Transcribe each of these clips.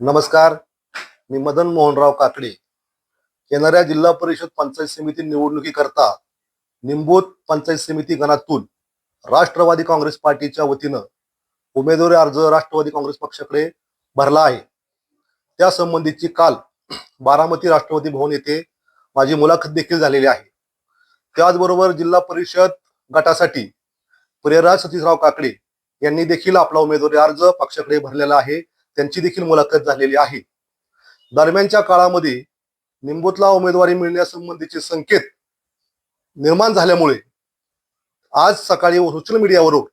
नमस्कार. मी मदन मोहनराव काकडे. येणाऱ्या जिल्हा परिषद पंचायत समिती निवडणुकीकरता निंबूत पंचायत समिती गणातून राष्ट्रवादी काँग्रेस पार्टीच्या वतीनं उमेदवारी अर्ज राष्ट्रवादी काँग्रेस पक्षाकडे भरला आहे. त्या संबंधीची काल बारामती राष्ट्रवादी भवन येथे माझी मुलाखत देखील झालेली आहे. त्याचबरोबर जिल्हा परिषद गटासाठी प्रेरा सतीशराव काकडे यांनी देखील आपला उमेदवारी अर्ज पक्षाकडे भरलेला आहे. त्यांची देखील मुलाखत झालेली आहे. दरम्यानच्या काळामध्ये निंबूतला उमेदवारी मिळण्यासंबंधीचे संकेत निर्माण झाल्यामुळे आज सकाळी सोशल मीडियावरून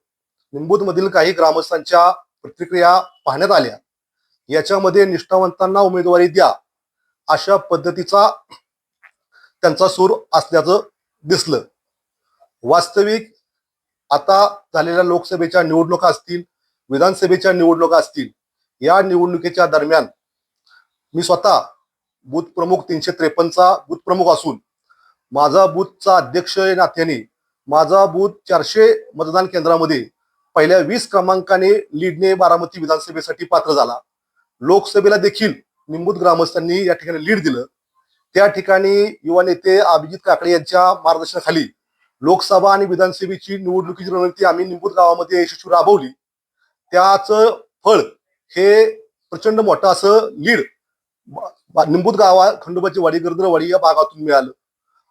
निंबूतमधील काही ग्रामस्थांच्या प्रतिक्रिया पाहण्यात आल्या. याच्यामध्ये निष्ठावंतांना उमेदवारी द्या अशा पद्धतीचा त्यांचा सूर असल्याचं दिसलं. वास्तविक आता झालेल्या लोकसभेच्या निवडणुका असतील विधानसभेच्या निवडणुका असतील या निवडणुकीच्या दरम्यान मी स्वतः बूथ प्रमुख तीनशे त्रेपन्नचा बूथ प्रमुख असून माझा बूथचा अध्यक्ष नात्याने माझा बूथ चारशे मतदान केंद्रामध्ये पहिल्या वीस क्रमांकाने लीडने बारामती विधानसभेसाठी पात्र झाला. लोकसभेला देखील निंबूत ग्रामस्थांनी या ठिकाणी लीड दिलं. त्या ठिकाणी युवा नेते अभिजित काकडे यांच्या मार्गदर्शनाखाली लोकसभा आणि विधानसभेची निवडणुकीची रणनीती आम्ही निंबूत गावामध्ये यशस्वी राबवली. त्याचं फळ हे प्रचंड मोठं असं लीड बा- निंबूत गावा खंडोबाची वाडी गर्दरवाडी या भागातून मिळालं.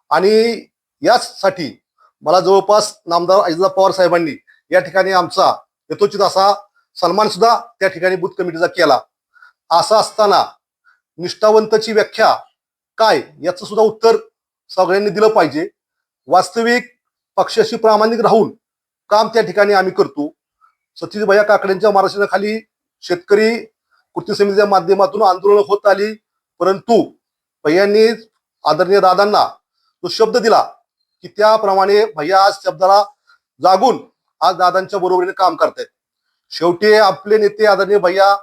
आणि यासाठी मला जवळपास नामदार अजितदार पवार साहेबांनी या ठिकाणी आमचा यथोचित असा सन्मान सुद्धा त्या ठिकाणी बूथ कमिटीचा केला. असं असताना निष्ठावंतची व्याख्या काय याचं सुद्धा उत्तर सगळ्यांनी दिलं पाहिजे. वास्तविक पक्षाशी प्रामाणिक राहून काम त्या ठिकाणी आम्ही करतो. सतीश भैया काकड्यांच्या महाराष्ट्राखाली शेतकरी कृती समितीच्या माध्यमातून आंदोलन होत आली. परंतु भैयांनी आदरणीय दादांना तो शब्द दिला की त्याप्रमाणे भैया आज शब्दाला जागून आज दादांच्या बरोबरीने काम करतायत. शेवटी आपले नेते आदरणीय भैया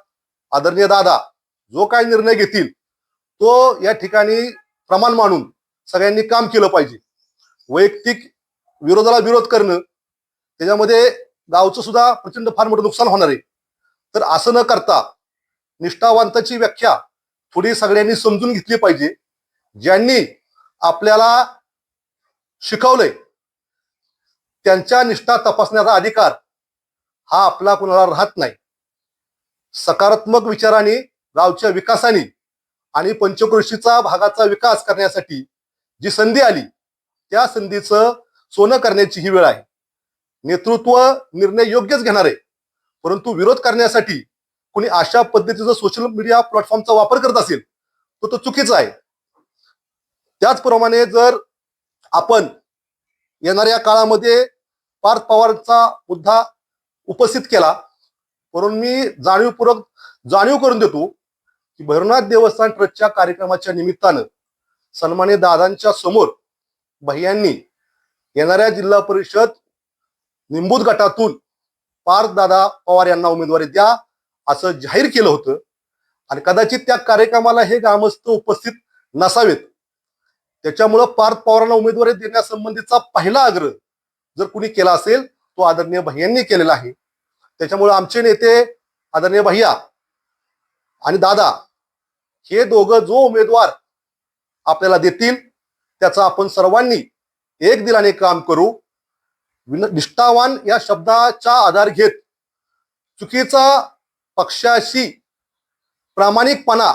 आदरणीय दादा जो काय निर्णय घेतील तो या ठिकाणी प्रमाण मानून सगळ्यांनी काम केलं पाहिजे. वैयक्तिक विरोधाला विरोध करणं त्याच्यामध्ये गावचं सुद्धा प्रचंड फार मोठं नुकसान होणार आहे. तर असं न करता निष्ठावंताची व्याख्या थोडी सगळ्यांनी समजून घेतली पाहिजे. ज्यांनी आपल्याला शिकवलंय त्यांच्या निष्ठा तपासण्याचा अधिकार हा आपला कुणाला राहत नाही. सकारात्मक विचाराने गावच्या विकासाने आणि पंचक्रोशीचा भागाचा विकास करण्यासाठी जी संधी आली त्या संधीचं सोनं करण्याची ही वेळ आहे. नेतृत्व निर्णय योग्यच घेणार आहे परंतु विरोध करण्यासाठी कुणी अशा पद्धतीचा सोशल मीडिया प्लॅटफॉर्मचा वापर करत असेल तर तो चुकीचा आहे. त्याचप्रमाणे जर आपण येणाऱ्या काळामध्ये पार्थ पवारचा मुद्दा उपस्थित केला म्हणून मी जाणीवपूर्वक जाणीव करून देतो की भैरवनाथ देवस्थान ट्रस्टच्या कार्यक्रमाच्या निमित्तानं सन्मान्य दादांच्या समोर भैयांनी येणाऱ्या जिल्हा परिषद निंबूत गटातून पार्थदादा पवार यांना उमेदवारी द्या असं जाहीर केलं होतं. आणि कदाचित त्या कार्यक्रमाला हे ग्रामस्थ उपस्थित नसावेत. त्याच्यामुळं पार्थ पवारांना उमेदवारी देण्यासंबंधीचा पहिला आग्रह जर कुणी केला असेल तो आदरणीय भैयांनी केलेला आहे. त्याच्यामुळे आमचे नेते आदरणीय भैया आणि दादा हे दोघं जो उमेदवार आपल्याला देतील त्याचा आपण सर्वांनी एक दिलाने काम करू. निष्ठावान या शब्दाचा आधार घेत चुकीचा पक्षाशी प्रामाणिकपणा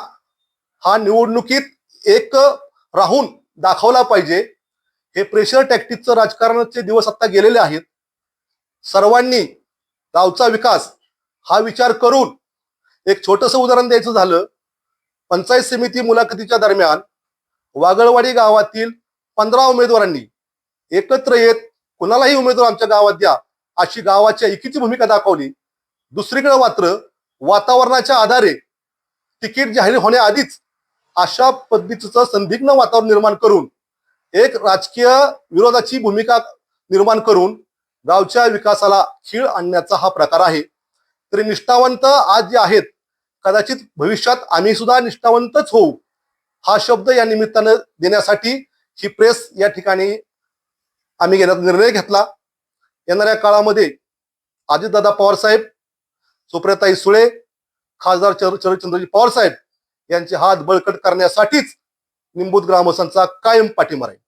हा निवडणुकीत एक राहून दाखवला पाहिजे. हे प्रेशर टॅक्टिकचं राजकारणाचे दिवस आता गेलेले आहेत. सर्वांनी गावचा विकास हा विचार करून एक छोटंसं उदाहरण द्यायचं झालं. पंचायत समिती मुलाखतीच्या दरम्यान वागळवाडी गावातील पंधरा उमेदवारांनी एकत्र येत कुणालाही उमेदवार आमच्या गावात द्या अशी गावाच्या एकीची भूमिका दाखवली. दुसरीकडे मात्र वातावरणाच्या आधारे तिकीट जाहीर होण्याआधीच अशा पद्धतीचं संदिग्ध वातावरण निर्माण करून एक राजकीय विरोधाची भूमिका निर्माण करून गावच्या विकासाला खीळ आणण्याचा हा प्रकार आहे. तरी निष्ठावंत आज जे आहेत कदाचित भविष्यात आम्ही सुद्धा निष्ठावंतच होऊ हा शब्द या निमित्तानं देण्यासाठी ही प्रेस या ठिकाणी आम्ही घेण्याचा निर्णय घेतला. येणाऱ्या काळामध्ये अजितदादा पवार साहेब सुप्रियाताई सुळे खासदार चर- शरदचंद्रजी पवार साहेब यांचे हात बळकट करण्यासाठीच निंबूत ग्रामस्थांचा कायम पाठिंबा राहील.